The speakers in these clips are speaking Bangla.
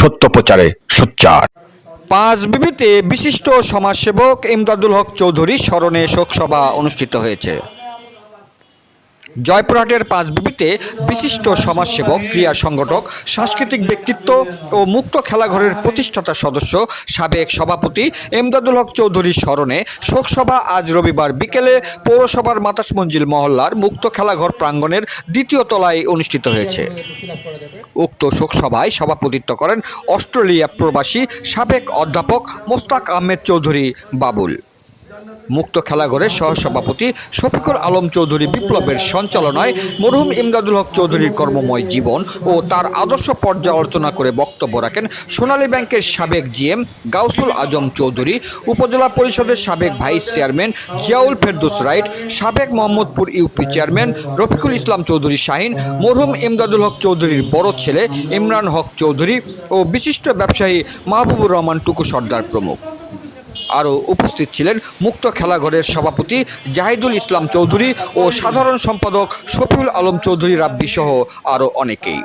সত্য প্রচারে সোচ্চার। পাঁচ বিবিতে বিশিষ্ট সমাজসেবক ইমদাদুল হক চৌধুরী স্মরণে শোকসভা অনুষ্ঠিত হয়েছে। জয়পুরহাটের পাঁচ বিবিতে বিশিষ্ট সমাজসেবক, ক্রীড়া সংগঠক, সাংস্কৃতিক ব্যক্তিত্ব ও মুক্ত খেলাঘরের প্রতিষ্ঠাতা সদস্য, সাবেক সভাপতি এমদাদুল হক চৌধুরীর স্মরণে শোকসভা আজ রবিবার বিকেলে পৌরসভার মাতাস মঞ্জিল মহল্লার মুক্ত খেলাঘর প্রাঙ্গণের দ্বিতীয় তলায় অনুষ্ঠিত হয়েছে। উক্ত শোকসভায় সভাপতিত্ব করেন অস্ট্রেলিয়া প্রবাসী সাবেক অধ্যাপক মোস্তাক আহমেদ চৌধুরী বাবুল। মুক্ত খেলাঘরের সহসভাপতি শফিকুল আলম চৌধুরী বিপ্লবের সঞ্চালনায় মরহুম ইমদাদুল হক চৌধুরীর কর্মময় জীবন ও তার আদর্শ পর্যালোচনা করে বক্তব্য রাখেন সোনালী ব্যাংকের সাবেক জিএম গাউসুল আজম চৌধুরী, উপজেলা পরিষদের সাবেক ভাইস চেয়ারম্যান জিয়াউল ফেরদুস রাইট, সাবেক মোহাম্মদপুর ইউপি চেয়ারম্যান রফিকুল ইসলাম চৌধুরী শাহিন, মরহুম ইমদাদুল হক চৌধুরীর বড় ছেলে ইমরান হক চৌধুরী ও বিশিষ্ট ব্যবসায়ী মাহবুবুর রহমান টুকু সর্দার প্রমুখ। আরও উপস্থিত ছিলেন মুক্ত খেলাঘরের সভাপতি জাহিদুল ইসলাম চৌধুরী ও সাধারণ সম্পাদক শফিউল আলম চৌধুরী, রাব্বি সহ আরও অনেকেই।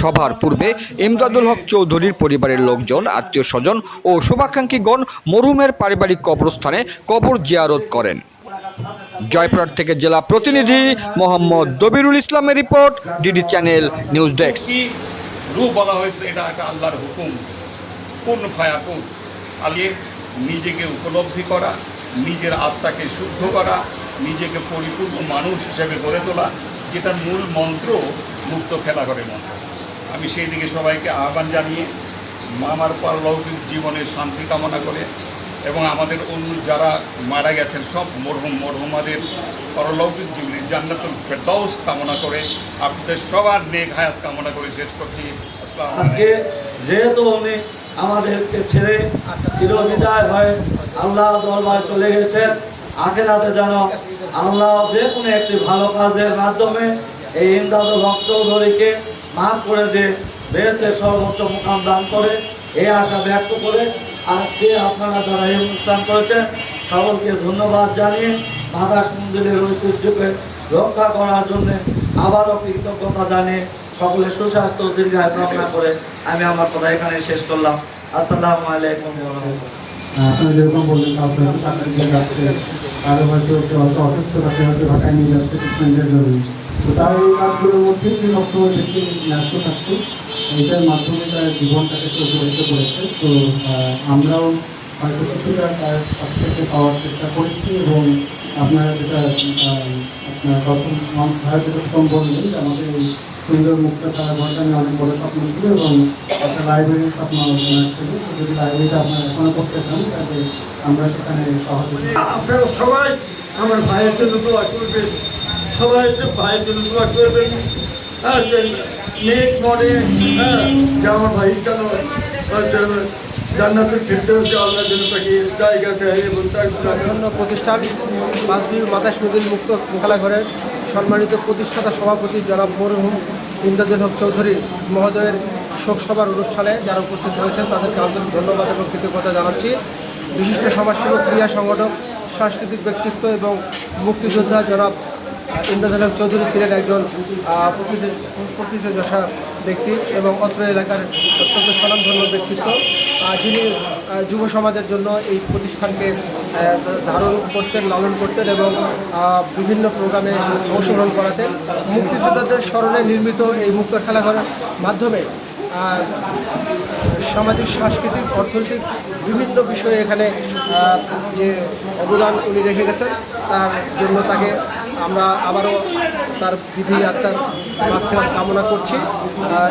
সভার পূর্বে ইমদাদুল হক চৌধুরীর পরিবারের লোকজন, আত্মীয় স্বজন ও শুভাকাঙ্ক্ষীগণ মরহুমের পারিবারিক কবরস্থানে কবর জিয়ারত করেন। জয়পুরহাট থেকে জেলা প্রতিনিধি মোহাম্মদ দবিরুল ইসলামের report, DD channel news desk. রূপ বলা হয়েছে? এটা একটা আল্লাহর হুকুম। কোন ফায়াকুন আলিয়ে নিজেকে উপলব্ধি করা, নিজের আত্মাকে শুদ্ধ করা, নিজেকে পরিপূর্ণ মানুষ হিসেবে গড়ে তোলা, যেটার মূল মন্ত্র মুক্ত খেলা করে মন্ত্র। আমি সেই দিকে সবাইকে আহ্বান জানিয়ে মামার পারলৌকিক জীবনের শান্তি কামনা করে এবং আমাদের অন্য যারা মারা গেছেন, সব মরহুম মরহুমাদের পরলৌকিক জীবনের জান্নাতুল ফেরদাউস কামনা করে আপনাদের সবার নেক হায়াত কামনা করে শেষ করছি। আজকে যেহেতু উনি আমাদেরকে ছেড়ে চিরবিদায় হয়ে আল্লাহ দরবার চলে গেছেন। আখেরাতে যেন আল্লাহ যে কোনো একটি ভালো কাজের মাধ্যমে এই ইমদাদুল হক চৌধুরীকে মাফ করে দিয়ে বেহেস্তের সর্বোচ্চ মুকাম দান করে এই আশা ব্যক্ত করে আজকে আপনারা যারা এই অনুষ্ঠান করেছেন, সকলকে ধন্যবাদ জানিয়ে মাদাস মন্দিরের ঐতিহ্যকে রক্ষা করার জন্য আবারও কৃতজ্ঞতা জানিয়ে সকলের সুস্বাস্থ্য দীর্ঘায় কামনা করে আমি আমার কথা এখানে শেষ করলাম। আসসালামু আলাইকুম বললেন হয়তো অসুস্থ নিয়ে তো তার এই কাজগুলোর মধ্যে যে এইটার মাধ্যমে তার জীবনটাকে করেছে। তো আমরাও হয়তো কিছুটা পাওয়ার চেষ্টা করেছি এবং আপনারা যেটা আহ, আপনার প্রথম ভারত প্রথম বললেন যে আমাদের এই সুন্দর মুক্ত তারা ঘরটা নিয়ে অনেক বড় স্বপ্ন ছিল এবং একটা লাইব্রেরির স্বপ্ন ছিল যদি লাইব্রেরিটা আপনারা এখনও করতে চান তাহলে আমরা সেখানে সহযোগিতা আপনারা সবাই আমার ভাইয়ের জন্য দোয়া করবেন। সবাই ভাইয়ের জন্য দোয়া করবেন যে নেক মনে হ্যাঁ যে মদিন মুক্ত খেলাঘরের সম্মানিত প্রতিষ্ঠাতা সভাপতি জনাব মরহুম ইমদাদুল হক চৌধুরী মহোদয়ের শোকসভার অনুষ্ঠানে যারা উপস্থিত হয়েছেন তাদেরকে আন্তরিক ধন্যবাদ এবং কৃতজ্ঞতা জানাচ্ছি। বিশিষ্ট সমাজসেবক ক্রিয়া সংগঠক, সাংস্কৃতিক ব্যক্তিত্ব এবং মুক্তিযোদ্ধা জনাব হক চৌধুরী ছিলেন একজন প্রতিষ্ঠিত- প্রতিষ্ঠা ব্যক্তি এবং অত্র এলাকার অত্যন্ত স্বনামধন্য ব্যক্তিত্ব। যিনি যুব সমাজের জন্য এই প্রতিষ্ঠানকে ধারণ করতেন, লালন করতেন এবং বিভিন্ন প্রোগ্রামে অংশগ্রহণ করাতেন। মুক্তিযোদ্ধাদের স্মরণে নির্মিত এই মুক্ত খেলাঘরের মাধ্যমে সামাজিক, সাংস্কৃতিক, অর্থনৈতিক বিভিন্ন বিষয়ে এখানে যে অবদান উনি রেখে গেছেন, তার জন্য তাকে আমরা আবারও তার বিধি আত্মার মাত্রা কামনা করছি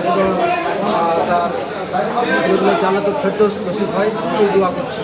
এবং তার জন্য ফেরদোষ নসিব হয়, এই দোয়া করছি।